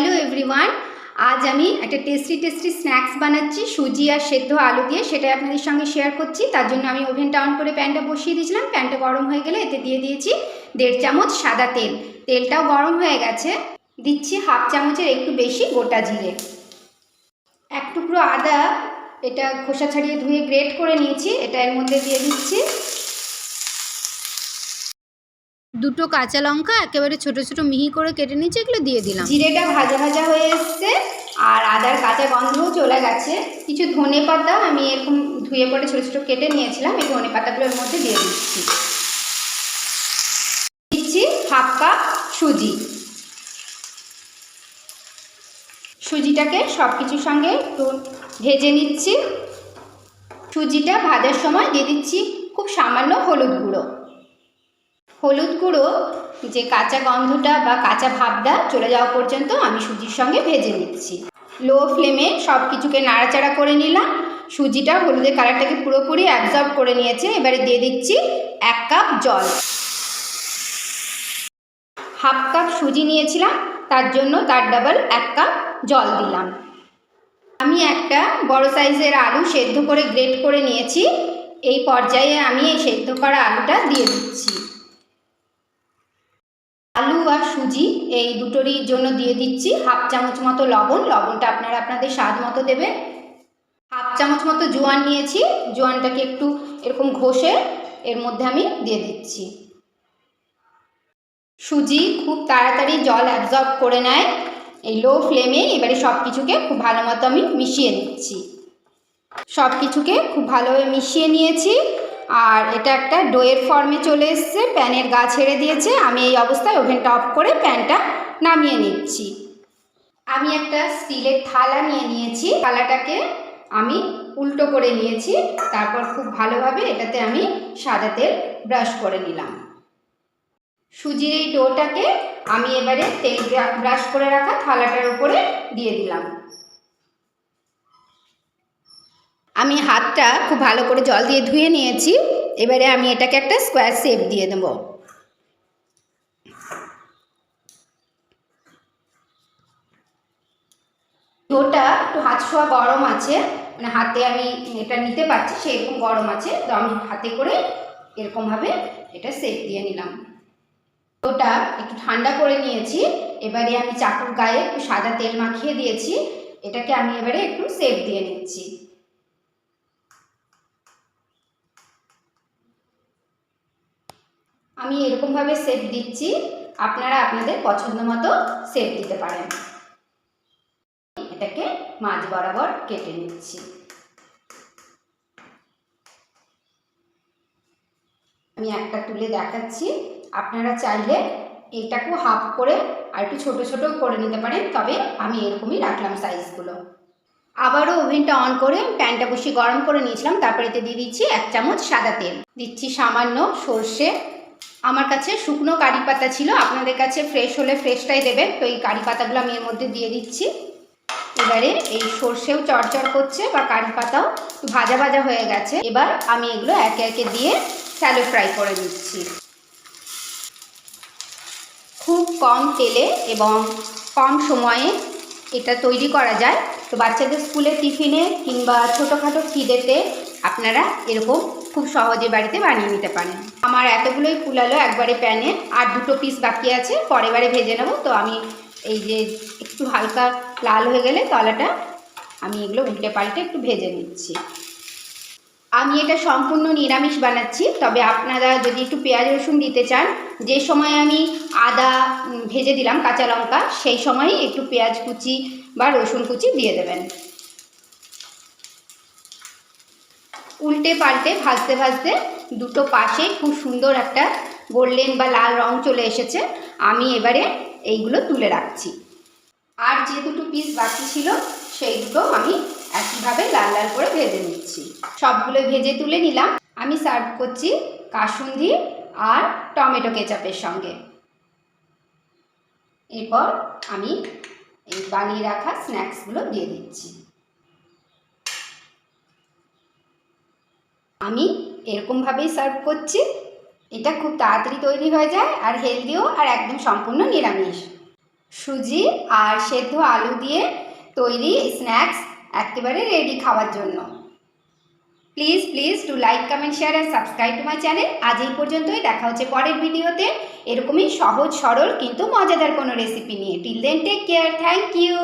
Hello everyone আজ আমি একটা টেস্টি টেস্টি স্ন্যাক্স বানাচ্ছি, সুজি আর সেদ্ধ আলু দিয়ে, সেটাই আপনাদের সঙ্গে শেয়ার করছি। তার জন্য আমি ওভেনটা অন করে প্যানটা বসিয়ে দিয়েছিলাম। প্যানটা গরম হয়ে গেলে এতে দিয়ে দিয়েছি দেড় চামচ সাদা তেল। তেলটাও গরম হয়ে গেছে। দিচ্ছি হাফ চামচের একটু বেশি গোটা জিরে। এক টুকরো আদা, এটা খোসা ছাড়িয়ে ধুয়ে গ্রেট করে নিয়েছি। এটা এর মধ্যে দিয়ে দিচ্ছি। দুটো কাঁচা লঙ্কা, একেবারে ছোট ছোট মিহি করে কেটে নিয়েছি, এগুলো দিয়ে দিলাম। জিরেটা ভাজা ভাজা হয়ে এসছে, আর আদার কাঁচা গন্ধও চলে গেছে। কিছু ধনে পাতা আমি এরকম ধুয়ে পরে ছোট ছোট কেটে নিয়েছিলাম, এই ধনে পাতাগুলো এর মধ্যে দিয়ে দিচ্ছি। দিচ্ছি হাফ কাপ সুজি। সুজিটাকে সব কিছুর সঙ্গে একটু ভেজে নিচ্ছি। সুজিটা ভাজার সময় দিয়ে দিচ্ছি খুব সামান্য হলুদ গুঁড়ো। হলুদ গুঁড়ো, যে কাঁচা গন্ধটা বা কাঁচা ভাবটা চলে যাওয়া পর্যন্ত আমি সুজির সঙ্গে ভেজে নিচ্ছি। লো ফ্লেমে সব কিছুকে নাড়াচাড়া করে নিলাম। সুজিটা হলুদের কালারটাকে পুরোপুরি অ্যাবজর্ব করে নিয়েছে। এবারে দিয়ে দিচ্ছি এক কাপ জল। হাফ কাপ সুজি নিয়েছিলাম। তার জন্য তার ডাবল এক কাপ জল দিলাম। আমি একটা বড় সাইজের আলু সেদ্ধ করে গ্রেট করে নিয়েছি। এই পর্যায়ে আমি এই সেদ্ধ করা আলুটা দিয়ে দিচ্ছি। আলু আর সুজি এই দুটোরই জন্য দিয়ে দিচ্ছি। হাফ চামচ মতো লবণ। লবণটা আপনারা আপনাদের স্বাদ মতো দেবেন। হাফ চামচ মতো জোয়ান নিয়েছি। জোয়ানটাকে একটু এরকম ঘষে এর মধ্যে আমি দিয়ে দিচ্ছি। সুজি খুব তাড়াতাড়ি জল অ্যাবজর্ব করে নেয়। এই লো ফ্লেমে এবারে সব কিছুকে খুব ভালো মতো আমি মিশিয়ে নিচ্ছি। সব কিছুকে খুব ভালোভাবে মিশিয়ে নিয়েছি। আর এটা একটা ডোয়ের ফর্মে চলে এসছে, প্যানের গা ছেড়ে দিয়েছে। আমি এই অবস্থায় ওভেনটা অফ করে প্যানটা নামিয়ে নিচ্ছি। আমি একটা স্টিলের থালা নিয়ে নিয়েছি। থালাটাকে আমি উল্টো করে নিয়েছি, তারপর খুব ভালোভাবে এটাতে আমি সাদা তেল ব্রাশ করে নিলাম। সুজির এই ডোটাকে আমি এবারে তেল ব্রাশ করে রাখা থালাটার উপরে দিয়ে দিলাম। আমি হাতটা খুব ভালো করে জল দিয়ে ধুয়ে নিয়েছি। এবারে আমি এটাকে একটা স্কোয়ার শেপ দিয়ে দেব। ডোটা একটু হাত ছোঁয়া গরম আছে মানে হাতে আমি এটা নিতে পারছি, সেরকম গরম আছে, তো আমি হাতে করে এরকমভাবে এটা শেপ দিয়ে নিলাম। ওটা একটু ঠান্ডা করে নিয়েছি, এবারে আমি চাকুর গায়ে একটু সাদা তেল মাখিয়ে দিয়েছি, এটাকে আমি এবারে একটু সেপ দিয়ে নিচ্ছি। আমি এরকমভাবে সেপ দিচ্ছি, আপনারা আপনাদের পছন্দ মতো সেপ দিতে পারেন। এটাকে মাঝ বরাবর কেটে নিচ্ছি। আমি একটা তুলে দেখাচ্ছি। আপনারা চাইলে এটাকেও হাফ করে আর একটু ছোটো ছোটো করে নিতে পারেন, তবে আমি এরকমই রাখলাম সাইজগুলো আবারও ওভেনটা অন করে প্যানটা বসিয়ে গরম করে নিয়েছিলাম, তারপরে এতে দিয়ে দিচ্ছি এক চামচ সাদা তেল। দিচ্ছি সামান্য সর্ষে আমার কাছে শুকনো কারি পাতা ছিল, আপনাদের কাছে ফ্রেশ হলে ফ্রেশটাই দেবেন। তো এই কারি পাতাগুলো আমি এর মধ্যে দিয়ে দিচ্ছি। এবারে এই সর্ষেও চড়চড় করছে, বা কারি পাতাও ভাজা ভাজা হয়ে গেছে। এবার আমি এগুলো একে একে দিয়ে স্যালো ফ্রাই করে দিচ্ছি খুব কম তেলে এবং কম সময়ে এটা তৈরি করা যায়। তো বাচ্চাদের স্কুলের টিফিনে কিংবা ছোটোখাটো খিদেতে আপনারা এরকম খুব সহজে বাড়িতে বানিয়ে নিতে পারেন। আমার এতগুলোই ফুলালো একবারে প্যানে, আর দুটো পিস বাকি আছে, পরের বারে ভেজে নেব। তো আমি এই যে একটু হালকা লাল হয়ে গেলে তলাটা আমি এগুলো উল্টে পাল্টে একটু ভেজে নিচ্ছি। আমি এটা সম্পূর্ণ নিরামিষ বানাচ্ছি, তবে আপনারা যদি একটু পেঁয়াজ রসুন দিতে চান, যে সময় আমি আদা ভেজে দিলাম কাঁচা লঙ্কা, সেই সময়ই একটু পেঁয়াজ কুচি বা রসুন কুচি দিয়ে দেবেন। উল্টে পাল্টে ভাজতে ভাজতে দুটো পাশে খুব সুন্দর একটা গোল্ডেন বা লাল রং চলে এসেছে। আমি এবারে এইগুলো তুলে রাখছি। আর যে দুটো পিস বাকি ছিল, সেই দুটো আমি একইভাবে লাল লাল করে ভেজে নিচ্ছি। সবগুলো ভেজে তুলে নিলাম। আমি সার্ভ করছি কাসুন্দি আর টমেটো কেচাপের সঙ্গে। এরপর আমি এই বানিয়ে রাখা স্ন্যাক্সগুলো দিয়ে দিচ্ছি। আমি এরকমভাবেই সার্ভ করছি। এটা খুব তাড়াতাড়ি তৈরি হয়ে যায় আর হেলদিও আর একদম সম্পূর্ণ নিরামিষ। সুজি আর সেদ্ধ আলু দিয়ে তৈরি স্ন্যাক্স একেবারে রেডি খাওয়ার জন্য। Please please to like comment share and subscribe to my channel আজ এই পর্যন্তই। দেখা হচ্ছে পরের ভিডিওতে। এরকমই সহজ, সরল, কিন্তু মজাদার কোনো রেসিপি নিয়ে। Till then take care thank you